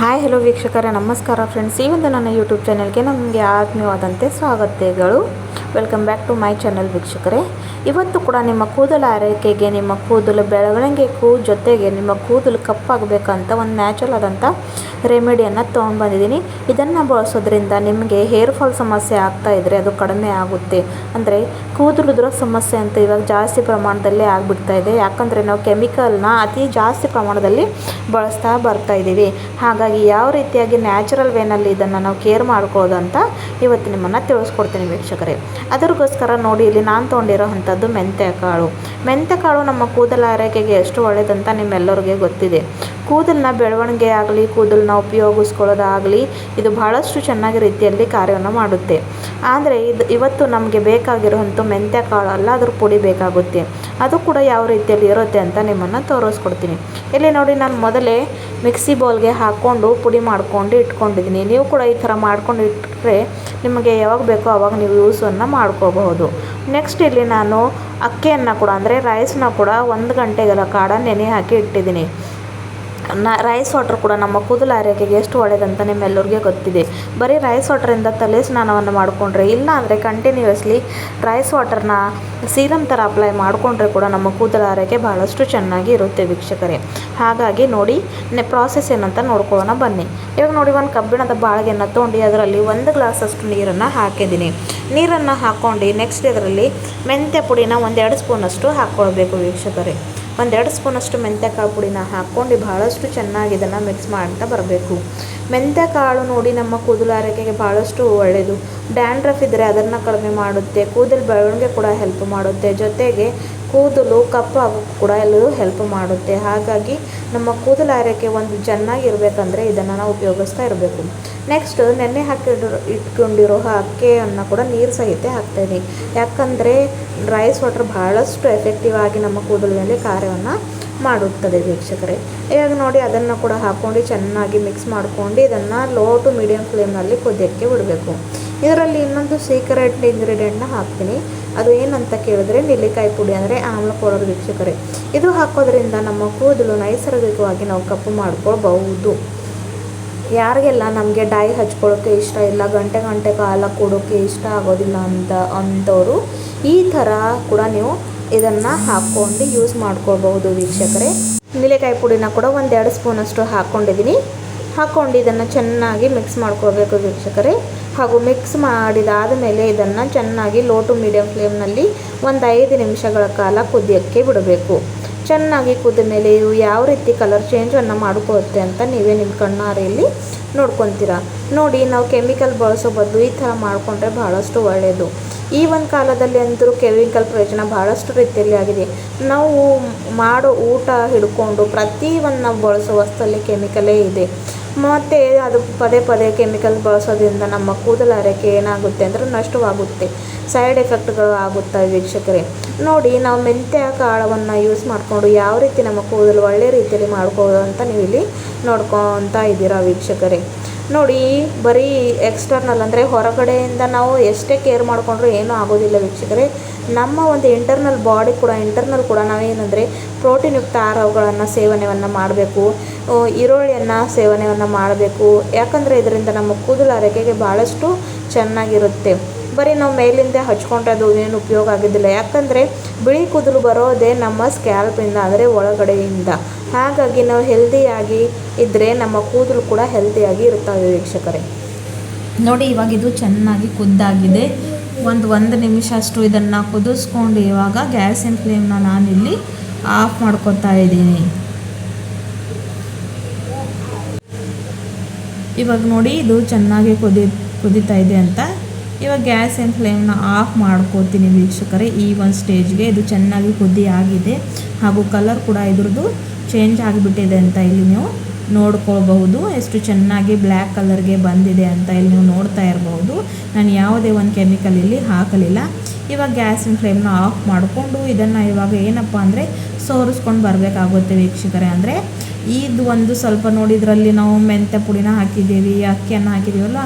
Hi hello ವೀಕ್ಷಕರೇ, ನಮಸ್ಕಾರ friends ಈ ಒಂದು ನನ್ನ ಯೂಟ್ಯೂಬ್ ಚಾನೆಲ್ಗೆ ನಮಗೆ ಆತ್ಮೀಯವಾದಂತೆ ಸ್ವಾಗತಗಳು. Welcome back to my channel ವೀಕ್ಷಕರೇ. ಇವತ್ತು ಕೂಡ ನಿಮ್ಮ ಕೂದಲು ಆರೈಕೆಗೆ ನಿಮ್ಮ ಕೂದಲು ಬೆಳವಣಿಗೆಗೂ ಜೊತೆಗೆ ನಿಮ್ಮ ಕೂದಲು ಕಪ್ಪಾಗಬೇಕಂತ ಒಂದು ನ್ಯಾಚುರಲ್ ಆದಂಥ ರೆಮಿಡಿಯನ್ನು ತೊಗೊಂಡ್ಬಂದಿದ್ದೀನಿ. ಇದನ್ನು ಬಳಸೋದ್ರಿಂದ ನಿಮಗೆ ಹೇರ್ ಫಾಲ್ ಸಮಸ್ಯೆ ಆಗ್ತಾ ಇದ್ದರೆ ಅದು ಕಡಿಮೆ ಆಗುತ್ತೆ. ಅಂದರೆ ಕೂದಲು ಸಮಸ್ಯೆ ಅಂತ ಇವಾಗ ಜಾಸ್ತಿ ಪ್ರಮಾಣದಲ್ಲಿ ಆಗಿಬಿಡ್ತಾ ಇದೆ. ಯಾಕಂದರೆ ನಾವು ಕೆಮಿಕಲ್ನ ಅತಿ ಜಾಸ್ತಿ ಪ್ರಮಾಣದಲ್ಲಿ ಬಳಸ್ತಾ ಬರ್ತಾ ಇದ್ದೀವಿ. ಹಾಗಾಗಿ ಯಾವ ರೀತಿಯಾಗಿ ನ್ಯಾಚುರಲ್ ವೇನಲ್ಲಿ ಇದನ್ನು ನಾವು ಕೇರ್ ಮಾಡ್ಕೋದು ಅಂತ ಇವತ್ತು ನಿಮ್ಮನ್ನು ತಿಳಿಸ್ಕೊಡ್ತೀನಿ ವೀಕ್ಷಕರೇ. ಅದಕ್ಕೋಸ್ಕರ ನೋಡಿ ಇಲ್ಲಿ ನಾನು ತೊಗೊಂಡಿರೋ ಅಂಥದ್ದು ಮೆಂತ್ಯ ಕಾಳು ನಮ್ಮ ಕೂದಲ ಆರೈಕೆಗೆ ಎಷ್ಟು ಒಳ್ಳೆಯದಂತ ನಿಮ್ಮೆಲ್ಲರಿಗೆ ಗೊತ್ತಿದೆ. ಕೂದಲನ್ನ ಬೆಳವಣಿಗೆ ಆಗಲಿ ಕೂದಲನ್ನ ಉಪಯೋಗಿಸ್ಕೊಳ್ಳೋದಾಗಲಿ ಇದು ಬಹಳಷ್ಟು ಚೆನ್ನಾಗಿ ರೀತಿಯಲ್ಲಿ ಕಾರ್ಯವನ್ನು ಮಾಡುತ್ತೆ. ಆದರೆ ಇದು ಇವತ್ತು ನಮಗೆ ಬೇಕಾಗಿರುವಂಥ ಮೆಂತ್ಯ ಕಾಳು ಅಲ್ಲ ಅದ್ರ ಪುಡಿ ಬೇಕಾಗುತ್ತೆ. ಅದು ಕೂಡ ಯಾವ ರೀತಿಯಲ್ಲಿ ಇರುತ್ತೆ ಅಂತ ನಿಮ್ಮನ್ನು ತೋರಿಸ್ಕೊಡ್ತೀನಿ. ಇಲ್ಲಿ ನೋಡಿ ನಾನು ಮೊದಲೇ ಮಿಕ್ಸಿ ಬೌಲ್ಗೆ ಹಾಕ್ಕೊಂಡು ಪುಡಿ ಮಾಡ್ಕೊಂಡು ಇಟ್ಕೊಂಡಿದ್ದೀನಿ. ನೀವು ಕೂಡ ಈ ಥರ ಮಾಡ್ಕೊಂಡು ಇಟ್ಟರೆ ನಿಮಗೆ ಯಾವಾಗ ಬೇಕೋ ಆವಾಗ ನೀವು ಯೂಸನ್ನು ಮಾಡ್ಕೋಬಹುದು. ನೆಕ್ಸ್ಟ್ ಇಲ್ಲಿ ನಾನು ಅಕ್ಕಿಯನ್ನು ಕೂಡ, ಅಂದರೆ ರೈಸ್ನ ಕೂಡ ಒಂದು ಗಂಟೆಗೆಲ್ಲ ಕಾಡ ನೆನೆ ಹಾಕಿ ಇಟ್ಟಿದ್ದೀನಿ. ನ ರೈಸ್ ವಾಟ್ರ್ ಕೂಡ ನಮ್ಮ ಕೂದಲು ಆರೋಗ್ಯಕ್ಕೆ ಎಷ್ಟು ಒಳ್ಳೆಯದಂತ ನಿಮ್ಮೆಲ್ಲರಿಗೆ ಗೊತ್ತಿದೆ. ಬರೀ ರೈಸ್ ವಾಟ್ರಿಂದ ತಲೆ ಸ್ನಾನವನ್ನು ಮಾಡಿಕೊಂಡ್ರೆ ಇಲ್ಲ ಅಂದರೆ ಕಂಟಿನ್ಯೂಸ್ಲಿ ರೈಸ್ ವಾಟರ್ನ ಸೀರಮ್ ಥರ ಅಪ್ಲೈ ಮಾಡಿಕೊಂಡ್ರೆ ಕೂಡ ನಮ್ಮ ಕೂದಲು ಆರೋಗ್ಯ ಬಹಳಷ್ಟು ಚೆನ್ನಾಗಿ ಇರುತ್ತೆ ವೀಕ್ಷಕರೇ. ಹಾಗಾಗಿ ನೋಡಿ, ನೆ ಪ್ರಾಸೆಸ್ ಏನಂತ ನೋಡ್ಕೊಳ್ಳೋಣ ಬನ್ನಿ. ಇವಾಗ ನೋಡಿ ಒಂದು ಕಬ್ಬಿಣದ ಬಾಳಿಗೆಯನ್ನು ತೊಗೊಂಡು ಅದರಲ್ಲಿ ಒಂದು ಗ್ಲಾಸಷ್ಟು ನೀರನ್ನು ಹಾಕಿದ್ದೀನಿ. ನೀರನ್ನು ಹಾಕ್ಕೊಂಡು ನೆಕ್ಸ್ಟ್ ಇದರಲ್ಲಿ ಮೆಂತ್ಯ ಪುಡಿನ ಒಂದೆರಡು ಸ್ಪೂನಷ್ಟು ಹಾಕ್ಕೊಳ್ಬೇಕು ವೀಕ್ಷಕರೇ. ಒಂದೆರಡು ಸ್ಪೂನಷ್ಟು ಮೆಂತ್ಯಕಾಳು ಪುಡಿನ ಹಾಕ್ಕೊಂಡು ಭಾಳಷ್ಟು ಚೆನ್ನಾಗಿ ಇದನ್ನು ಮಿಕ್ಸ್ ಮಾಡ್ತಾ ಬರಬೇಕು. ಮೆಂತ್ಯಕಾಳು ನೋಡಿ ನಮ್ಮ ಕೂದಲು ಆರೋಗ್ಯಕ್ಕೆ ಭಾಳಷ್ಟು ಒಳ್ಳೆಯದು ಡ್ಯಾಂಡ್ರಫ್ ಇದ್ದರೆ ಅದನ್ನು ಕಡಿಮೆ ಮಾಡುತ್ತೆ, ಕೂದಲು ಬೆಳವಣಿಗೆ ಕೂಡ ಹೆಲ್ಪ್ ಮಾಡುತ್ತೆ. ಜೊತೆಗೆ ಕೂದಲು ಕಪ್ಪಾಗೋಕ್ಕೂ ಕೂಡ ಎಲ್ಲರೂ ಹೆಲ್ಪ್ ಮಾಡುತ್ತೆ. ಹಾಗಾಗಿ ನಮ್ಮ ಕೂದಲು ಆರೈಕೆ ಒಂದು ಚೆನ್ನಾಗಿರ್ಬೇಕಂದ್ರೆ ಇದನ್ನು ನಾವು ಉಪಯೋಗಿಸ್ತಾ ಇರಬೇಕು. ನೆಕ್ಸ್ಟ್ ನೆನ್ನೆ ಹಾಕಿರೋ, ಇಟ್ಕೊಂಡಿರೋ ಅಕ್ಕಿಯನ್ನು ಕೂಡ ನೀರು ಸಹಿತ ಹಾಕ್ತೇನೆ ಯಾಕಂದರೆ ರೈಸ್ ವಾಟರ್ ಭಾಳಷ್ಟು ಎಫೆಕ್ಟಿವ್ ಆಗಿ ನಮ್ಮ ಕೂದಲಿನಲ್ಲಿ ಕಾರ್ಯವನ್ನು ಮಾಡುತ್ತದೆ ವೀಕ್ಷಕರೇ. ಇವಾಗ ನೋಡಿ ಅದನ್ನು ಕೂಡ ಹಾಕ್ಕೊಂಡು ಚೆನ್ನಾಗಿ ಮಿಕ್ಸ್ ಮಾಡ್ಕೊಂಡು ಇದನ್ನು ಲೋ ಟು ಮೀಡಿಯಮ್ ಫ್ಲೇಮ್ನಲ್ಲಿ ಕುದಿಯೋಕ್ಕೆ ಬಿಡಬೇಕು. ಇದರಲ್ಲಿ ಇನ್ನೊಂದು ಸೀಕ್ರೆಟ್ ಇಂಗ್ರೀಡಿಯೆಂಟ್ನ ಹಾಕ್ತೀನಿ. ಅದು ಏನಂತ ಕೇಳಿದ್ರೆ ನೆಲ್ಲಿಕಾಯಿ ಪುಡಿ ಅಂದರೆ ಆಮ್ಲ ಪೌಡರ್ ವೀಕ್ಷಕರೇ. ಇದು ಹಾಕೋದ್ರಿಂದ ನಮ್ಮ ಕೂದಲು ನೈಸರ್ಗಿಕವಾಗಿ ನಾವು ಕಪ್ಪು ಮಾಡ್ಕೊಳ್ಬಹುದು. ಯಾರಿಗೆಲ್ಲ ನಮಗೆ ಡೈ ಹಚ್ಕೊಳ್ಳೋಕ್ಕೆ ಇಷ್ಟ ಇಲ್ಲ, ಗಂಟೆ ಗಂಟೆ ಕಾಲ ಕೊಡೋಕ್ಕೆ ಇಷ್ಟ ಆಗೋದಿಲ್ಲ ಅಂತ ಅಂಥವರು ಈ ಥರ ಕೂಡ ನೀವು ಇದನ್ನು ಹಾಕ್ಕೊಂಡು ಯೂಸ್ ಮಾಡ್ಕೊಳ್ಬಹುದು ವೀಕ್ಷಕರೇ. ನೆಲ್ಲಿಕಾಯಿ ಪುಡಿನ ಕೂಡ ಒಂದೆರಡು ಸ್ಪೂನಷ್ಟು ಹಾಕ್ಕೊಂಡಿದ್ದೀನಿ ಹಾಕ್ಕೊಂಡು ಇದನ್ನು ಚೆನ್ನಾಗಿ ಮಿಕ್ಸ್ ಮಾಡ್ಕೋಬೇಕು ವೀಕ್ಷಕರೇ. ಹಾಗೂ ಮಿಕ್ಸ್ ಮಾಡಿದಾದ ಮೇಲೆ ಇದನ್ನು ಚೆನ್ನಾಗಿ ಲೋ ಟು ಮೀಡಿಯಂ ಫ್ಲೇಮ್ನಲ್ಲಿ ಒಂದು ಐದು ನಿಮಿಷಗಳ ಕಾಲ ಕುದಿಯೋಕ್ಕೆ ಬಿಡಬೇಕು. ಚೆನ್ನಾಗಿ ಕುದ ಮೇಲೆ ಇವು ಯಾವ ರೀತಿ ಕಲರ್ ಚೇಂಜನ್ನು ಮಾಡ್ಕೊಳ್ಳುತ್ತೆ ಅಂತ ನೀವೇ ನಿಮ್ಮ ಕಣ್ಣಾರೆಯಲ್ಲಿ ನೋಡ್ಕೊತೀರ. ನೋಡಿ, ನಾವು ಕೆಮಿಕಲ್ ಬಳಸೋ ಬದಲು ಈ ಥರ ಮಾಡಿಕೊಂಡ್ರೆ ಭಾಳಷ್ಟು ಒಳ್ಳೆಯದು ಈ ಒಂದು ಕಾಲದಲ್ಲಿ ಅಂತೂ ಕೆಮಿಕಲ್ ಪ್ರಯೋಜನ ಭಾಳಷ್ಟು ರೀತಿಯಲ್ಲಿ ಆಗಿದೆ. ನಾವು ಮಾಡೋ ಊಟ ಹಿಡ್ಕೊಂಡು ಪ್ರತಿಯೊಂದು ನಾವು ಬಳಸೋ ವಸ್ತುವಲ್ಲಿ ಕೆಮಿಕಲೇ ಇದೆ. ಮತ್ತು ಅದು ಪದೇ ಪದೇ ಕೆಮಿಕಲ್ ಬಳಸೋದ್ರಿಂದ ನಮ್ಮ ಕೂದಲು ಆರೈಕೆ ಏನಾಗುತ್ತೆ ಅಂದರೆ ನಷ್ಟವಾಗುತ್ತೆ. ಸೈಡ್ ಎಫೆಕ್ಟ್ಗಳು ಆಗುತ್ತವೆ ವೀಕ್ಷಕರೇ? ನೋಡಿ, ನಾವು ಮೆಂತ್ಯ ಕಾಳವನ್ನು ಯೂಸ್ ಮಾಡಿಕೊಂಡು ಯಾವ ರೀತಿ ನಮ್ಮ ಕೂದಲು ಒಳ್ಳೆ ರೀತಿಯಲ್ಲಿ ಮಾಡ್ಕೊಳ್ಳೋದು ಅಂತ ನೀವು ಇಲ್ಲಿ ನೋಡ್ಕೊತಾ ಇದ್ದೀರಾ ವೀಕ್ಷಕರೇ? ನೋಡಿ, ಬರೀ ಎಕ್ಸ್ಟರ್ನಲ್ ಅಂದರೆ ಹೊರಗಡೆಯಿಂದ ನಾವು ಎಷ್ಟೇ ಕೇರ್ ಮಾಡಿಕೊಂಡ್ರೂ ಏನೂ ಆಗೋದಿಲ್ಲ ವೀಕ್ಷಕರೇ. ನಮ್ಮ ಒಂದು ಇಂಟರ್ನಲ್ ಬಾಡಿ ಕೂಡ ಇಂಟರ್ನಲ್ ಕೂಡ ನಾವೇನಂದರೆ ಪ್ರೋಟೀನ್ಯುಕ್ತ ಆಹಾರಗಳನ್ನು ಸೇವನೆಯನ್ನು ಮಾಡಬೇಕು ಈರುಳ್ಳಿಯನ್ನು ಸೇವನೆಯನ್ನು ಮಾಡಬೇಕು. ಯಾಕಂದರೆ ಇದರಿಂದ ನಮ್ಮ ಕೂದಲು ಆರೈಕೆಗೆ ಭಾಳಷ್ಟು ಚೆನ್ನಾಗಿರುತ್ತೆ. ಬರೀ ನಾವು ಮೇಲಿಂದ ಹಚ್ಕೊಂಡ್ರೆ ಅದು ಏನು ಉಪಯೋಗ ಆಗೋದಿಲ್ಲ ಯಾಕಂದರೆ ಬಿಳಿ ಕೂದಲು ಬರೋದೇ ನಮ್ಮ ಸ್ಕ್ಯಾಲ್ಪಿಂದ ಅಂದರೆ ಒಳಗಡೆಯಿಂದ. ಹಾಗಾಗಿ ನಾವು ಹೆಲ್ದಿಯಾಗಿ ಇದ್ದರೆ ನಮ್ಮ ಕೂದಲು ಕೂಡ ಹೆಲ್ದಿಯಾಗಿ ಇರುತ್ತವೆ ವೀಕ್ಷಕರೇ. ನೋಡಿ, ಇವಾಗ ಇದು ಚೆನ್ನಾಗಿ ಕುದ್ದಾಗಿದೆ. ಒಂದು ಒಂದು ನಿಮಿಷ ಅಷ್ಟು ಇದನ್ನು ಕುದಿಸ್ಕೊಂಡು ಇವಾಗ ಗ್ಯಾಸಿನ ಫ್ಲೇಮ್ನ ನಾನಿಲ್ಲಿ ಆಫ್ ಮಾಡ್ಕೊತಾ ಇದ್ದೀನಿ. ಇವಾಗ ನೋಡಿ, ಇದು ಚೆನ್ನಾಗಿ ಕುದಿ, ಕುದೀತಾ ಇದೆ ಅಂತ. ಇವಾಗ ಗ್ಯಾಸ್ ಗ್ಯಾಸಿನ ಫ್ಲೇಮ್ನ ಆಫ್ ಮಾಡ್ಕೋತೀನಿ ವೀಕ್ಷಕರೇ. ಈ ಒಂದು ಸ್ಟೇಜ್ಗೆ ಇದು ಚೆನ್ನಾಗಿ ಕುದಿ ಆಗಿದೆ ಹಾಗೂ ಕಲರ್ ಕೂಡ ಇದ್ರದ್ದು ಚೇಂಜ್ ಆಗಿಬಿಟ್ಟಿದೆ ಅಂತ ಇಲ್ಲಿ ನೀವು ನೋಡ್ಕೊಳ್ಬಹುದು. ಎಷ್ಟು ಚೆನ್ನಾಗಿ ಬ್ಲ್ಯಾಕ್ ಕಲರ್ಗೆ ಬಂದಿದೆ ಅಂತ ಇಲ್ಲಿ ನೀವು ನೋಡ್ತಾ ಇರಬಹುದು. ನಾನು ಯಾವುದೇ ಒಂದು ಕೆಮಿಕಲ್ ಇಲ್ಲಿ ಹಾಕಲಿಲ್ಲ. ಇವಾಗ ಗ್ಯಾಸಿನ ಫ್ಲೇಮ್ನ ಆಫ್ ಮಾಡಿಕೊಂಡು ಇದನ್ನು ಇವಾಗ ಏನಪ್ಪ ಅಂದರೆ ಸೋರಿಸ್ಕೊಂಡು ಬರಬೇಕಾಗುತ್ತೆ ವೀಕ್ಷಕರೇ. ಅಂದರೆ ಇದು ಒಂದು ಸ್ವಲ್ಪ ನೋಡಿದ್ರಲ್ಲಿ ನಾವು ಮೆಂತ್ಯ ಪುಡಿನ ಹಾಕಿದ್ದೀವಿ, ಅಕ್ಕಿಯನ್ನು ಹಾಕಿದ್ದೀವಲ್ಲ,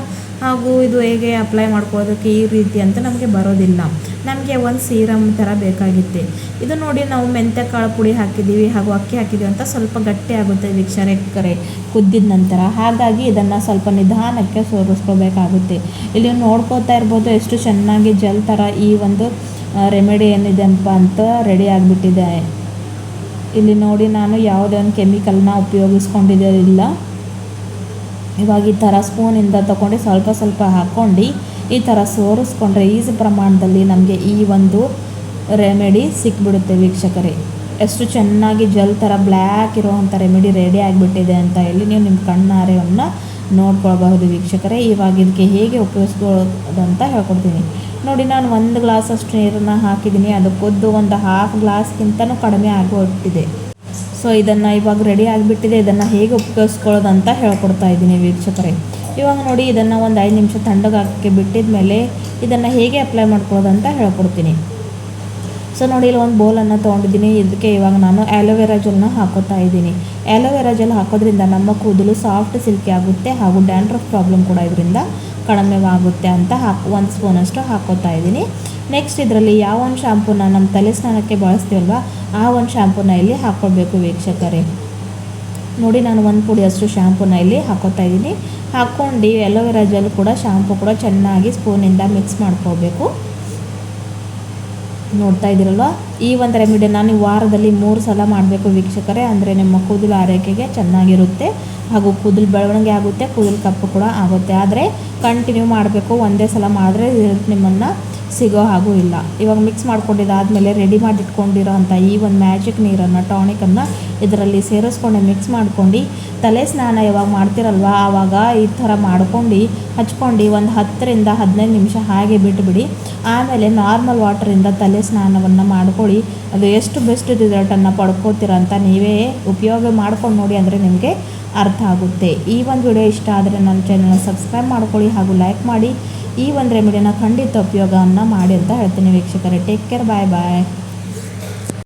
ಹಾಗೂ ಇದು ಹೇಗೆ ಅಪ್ಲೈ ಮಾಡ್ಕೊಳ್ಳೋದಕ್ಕೆ ಈ ರೀತಿ ಅಂತ ನಮಗೆ ಬರೋದಿಲ್ಲ. ನಮಗೆ ಒಂದು ಸೀರಮ್ ಥರ ಬೇಕಾಗಿತ್ತು. ಇದು ನೋಡಿ ನಾವು ಮೆಂತ್ಯ ಕಾಳು ಪುಡಿ ಹಾಕಿದ್ದೀವಿ ಹಾಗೂ ಅಕ್ಕಿ ಹಾಕಿದ್ದೀವಿ ಅಂತ ಸ್ವಲ್ಪ ಗಟ್ಟಿ ಆಗುತ್ತೆ ವೀಕ್ಷಕರೇ ಕುದ್ದಿದ ನಂತರ. ಹಾಗಾಗಿ ಇದನ್ನು ಸ್ವಲ್ಪ ನಿಧಾನಕ್ಕೆ ಸೋರಿಸ್ಕೋಬೇಕಾಗುತ್ತೆ. ಇಲ್ಲಿ ನೋಡ್ಕೋತಾ ಇರ್ಬೋದು ಎಷ್ಟು ಚೆನ್ನಾಗಿ ಜೆಲ್ ಥರ ಈ ಒಂದು ರೆಮಿಡಿ ಏನಿದೆ ಅಂತ ರೆಡಿ ಆಗಿಬಿಟ್ಟಿದೆ. ಇಲ್ಲಿ ನೋಡಿ ನಾನು ಯಾವುದೇ ಒಂದು ಕೆಮಿಕಲ್ನ ಉಪಯೋಗಿಸ್ಕೊಂಡಿದ್ದಿಲ್ಲ ಇವಾಗ ಈ ಥರ ಸ್ಪೂನಿಂದ ತಗೊಂಡು ಸ್ವಲ್ಪ ಸ್ವಲ್ಪ ಹಾಕ್ಕೊಂಡು ಈ ಥರ ಸೋರಿಸ್ಕೊಂಡ್ರೆ ಈಸಿ ಪ್ರಮಾಣದಲ್ಲಿ ನಮಗೆ ಈ ಒಂದು ರೆಮಿಡಿ ಸಿಕ್ಬಿಡುತ್ತೆ ವೀಕ್ಷಕರೇ. ಎಷ್ಟು ಚೆನ್ನಾಗಿ ಜಲ್ ಥರ ಬ್ಲ್ಯಾಕ್ ಇರೋವಂಥ ರೆಮಿಡಿ ರೆಡಿ ಆಗಿಬಿಟ್ಟಿದೆ ಅಂತ ಹೇಳಿ ನೀವು ನಿಮ್ಮ ಕಣ್ಣಾರೆಯನ್ನು ನೋಡ್ಕೊಳ್ಬಹುದು ವೀಕ್ಷಕರೇ. ಇವಾಗ ಇದಕ್ಕೆ ಹೇಗೆ ಉಪಯೋಗಿಸ್ಕೊಳ್ಳೋದು ಅಂತ ಹೇಳ್ಕೊಡ್ತೀನಿ. ನೋಡಿ ನಾನು ಒಂದು ಗ್ಲಾಸ್ ಅಷ್ಟು ನೀರನ್ನು ಹಾಕಿದ್ದೀನಿ. ಅದಕ್ಕೊದ್ದು ಕುದ್ದು ಒಂದು ಹಾಫ್ ಗ್ಲಾಸ್ಗಿಂತನೂ ಕಡಿಮೆ ಆಗೋಗ್ಬಿಟ್ಟಿದೆ ಸೊ ಇದನ್ನು ಇವಾಗ ರೆಡಿ ಆಗಿಬಿಟ್ಟಿದೆ. ಇದನ್ನು ಹೇಗೆ ಉಪಯೋಗಿಸ್ಕೊಳ್ಳೋದು ಅಂತ ಹೇಳ್ಕೊಡ್ತಾ ಇದ್ದೀನಿ ವೀಕ್ಷಕರೇ. ಇವಾಗ ನೋಡಿ, ಇದನ್ನು ಒಂದು ಐದು ನಿಮಿಷ ತಣ್ಣಗಾಕಿ ಬಿಟ್ಟಿದ ಮೇಲೆ ಇದನ್ನು ಹೇಗೆ ಅಪ್ಲೈ ಮಾಡ್ಕೊಳ್ಳೋದು ಅಂತ ಹೇಳ್ಕೊಡ್ತೀನಿ. ಸೊ ನೋಡಿ, ಇಲ್ಲಿ ಒಂದು ಬೋಲನ್ನು ತೊಗೊಂಡಿದ್ದೀನಿ. ಇದಕ್ಕೆ ಇವಾಗ ನಾನು ಆ್ಯಲೋವೆರಾ ಜೆಲ್ನ ಹಾಕೋತಾ ಇದ್ದೀನಿ. ಆ್ಯಲೋವೆರಾ ಜೆಲ್ ಹಾಕೋದ್ರಿಂದ ನಮ್ಮ ಕೂದಲು ಸಾಫ್ಟ್ ಸಿಲ್ಕಿ ಆಗುತ್ತೆ ಹಾಗೂ ಡ್ಯಾಂಡ್ರಫ್ ಪ್ರಾಬ್ಲಮ್ ಕೂಡ ಇದರಿಂದ ಕಡಿಮೆವಾಗುತ್ತೆ ಅಂತ ಹಾಕಿ, ಒಂದು ಸ್ಪೂನಷ್ಟು ಹಾಕೋತಾ ಇದ್ದೀನಿ. ನೆಕ್ಸ್ಟ್ ಇದರಲ್ಲಿ ಯಾವ ಒಂದು ಶಾಂಪೂನ ನಮ್ಮ ತಲೆ ಸ್ನಾನಕ್ಕೆ ಬಳಸ್ತೀವಲ್ವ, ಆ ಒಂದು ಶ್ಯಾಂಪೂನ ಇಲ್ಲಿ ಹಾಕ್ಕೊಳ್ಬೇಕು ವೀಕ್ಷಕರೇ. ನೋಡಿ ನಾನು ಒಂದು ಪುಡಿಯಷ್ಟು ಶ್ಯಾಂಪೂನ ಇಲ್ಲಿ ಹಾಕೋತಾ ಇದ್ದೀನಿ. ಹಾಕ್ಕೊಂಡು ಎಲೋವೆರಾ ಜೆಲ್ ಕೂಡ ಶ್ಯಾಂಪೂ ಕೂಡ ಚೆನ್ನಾಗಿ ಸ್ಪೂನಿಂದ ಮಿಕ್ಸ್ ಮಾಡ್ಕೋಬೇಕು. ನೋಡ್ತಾ ಇದ್ದೀರಲ್ವ? ಈ ಒಂದು ರೆಮಿಡಿಯನ್ನು ನೀವು ವಾರದಲ್ಲಿ ಮೂರು ಸಲ ಮಾಡಬೇಕು ವೀಕ್ಷಕರೇ. ಅಂದರೆ ನಿಮ್ಮ ಕೂದಲು ಆರೈಕೆಗೆ ಚೆನ್ನಾಗಿರುತ್ತೆ ಹಾಗೂ ಕೂದಲು ಬೆಳವಣಿಗೆ ಆಗುತ್ತೆ, ಕೂದಲು ಕಪ್ಪು ಕೂಡ ಆಗುತ್ತೆ. ಆದರೆ ಕಂಟಿನ್ಯೂ ಮಾಡಬೇಕು. ಒಂದೇ ಸಲ ಮಾಡಿದ್ರೆ ನಿಮ್ಮನ್ನು ಸಿಗೋ ಹಾಗೂ ಇಲ್ಲ. ಇವಾಗ ಮಿಕ್ಸ್ ಮಾಡ್ಕೊಂಡಿದ್ದಾದಮೇಲೆ ರೆಡಿ ಮಾಡಿಟ್ಕೊಂಡಿರೋ ಅಂಥ ಈ ಒಂದು ಮ್ಯಾಜಿಕ್ ನೀರನ್ನು ಟಾನಿಕನ್ನು ಇದರಲ್ಲಿ ಸೇರಿಸ್ಕೊಂಡು ಮಿಕ್ಸ್ ಮಾಡ್ಕೊಂಡು ತಲೆ ಸ್ನಾನ ಯಾವಾಗ ಮಾಡ್ತಿರಲ್ವ? ಆವಾಗ ಈ ಥರ ಮಾಡ್ಕೊಂಡು ಹಚ್ಕೊಂಡು ಒಂದು ಹತ್ತರಿಂದ ಹದಿನೈದು ನಿಮಿಷ ಹಾಗೆ ಬಿಟ್ಟುಬಿಡಿ ಆಮೇಲೆ ನಾರ್ಮಲ್ ವಾಟರಿಂದ ತಲೆ ಸ್ನಾನವನ್ನು ಮಾಡ್ಕೊಳ್ಳಿ. ಅದು ಎಷ್ಟು ಬೆಸ್ಟ್ ರಿಸಲ್ಟನ್ನು ಪಡ್ಕೋತೀರ ಅಂತ ನೀವೇ ಉಪಯೋಗ ಮಾಡ್ಕೊಂಡು ನೋಡಿ ಅಂದರೆ ನಿಮಗೆ ಅರ್ಥ ಆಗುತ್ತೆ. ಈ ಒಂದು ವಿಡಿಯೋ ಇಷ್ಟ ಆದರೆ ನನ್ನ ಚಾನಲ್ನ ಸಬ್ಸ್ಕ್ರೈಬ್ ಮಾಡ್ಕೊಳ್ಳಿ ಹಾಗೂ ಲೈಕ್ ಮಾಡಿ. ಈ ಒಂದು ರೆಮಿಡಿನ ಖಂಡಿತ ಉಪಯೋಗವನ್ನು ಮಾಡಿ ಅಂತ ಹೇಳ್ತೀನಿ ವೀಕ್ಷಕರೇ. ಟೇಕ್ ಕೇರ್ ಬಾಯ್ ಬಾಯ್